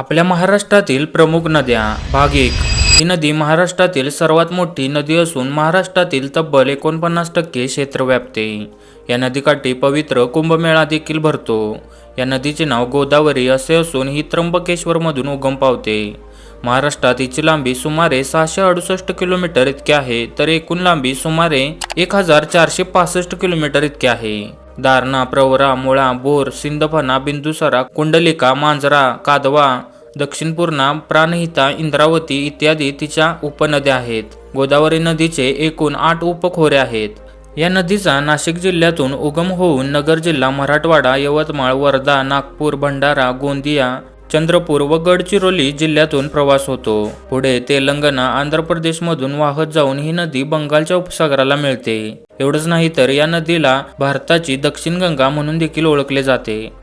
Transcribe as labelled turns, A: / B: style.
A: आपल्या महाराष्ट्रातील प्रमुख नद्या भाग एक. ही नदी महाराष्ट्रातील सर्वात मोठी नदी असून महाराष्ट्रातील तब्बल एकोणपन्नास टक्के क्षेत्र व्यापते या नदीकाठी पवित्र कुंभमेळा देखील भरतो. या नदीचे नाव गोदावरी असे असून ही त्र्यंबकेश्वरमधून उगम पावते. महाराष्ट्रात हिची लांबी सुमारे सहाशे अडुसष्ट किलोमीटर इतकी आहे तर एकूण लांबी सुमारे एक हजार चारशे पासष्ट किलोमीटर इतकी आहे. दारणा प्रवरा मुळा बोर सिंदफणा बिंदुसरा कुंडलिका मांजरा कादवा दक्षिण पूर्णा प्राणहिता इंद्रावती इत्यादी तिच्या उपनद्या आहेत. गोदावरी नदीचे एकूण आठ उपखोरे आहेत. या नदीचा नाशिक जिल्ह्यातून उगम होऊन नगर जिल्हा मराठवाडा यवतमाळ वर्धा नागपूर भंडारा गोंदिया चंद्रपूर व गडचिरोली जिल्ह्यातून प्रवास होतो. पुढे तेलंगणा आंध्र प्रदेशमधून वाहत जाऊन ही नदी बंगालच्या उपसागराला मिळते. एवढंच नाही तर या नदीला भारताची दक्षिण गंगा म्हणून देखील ओळखले जाते.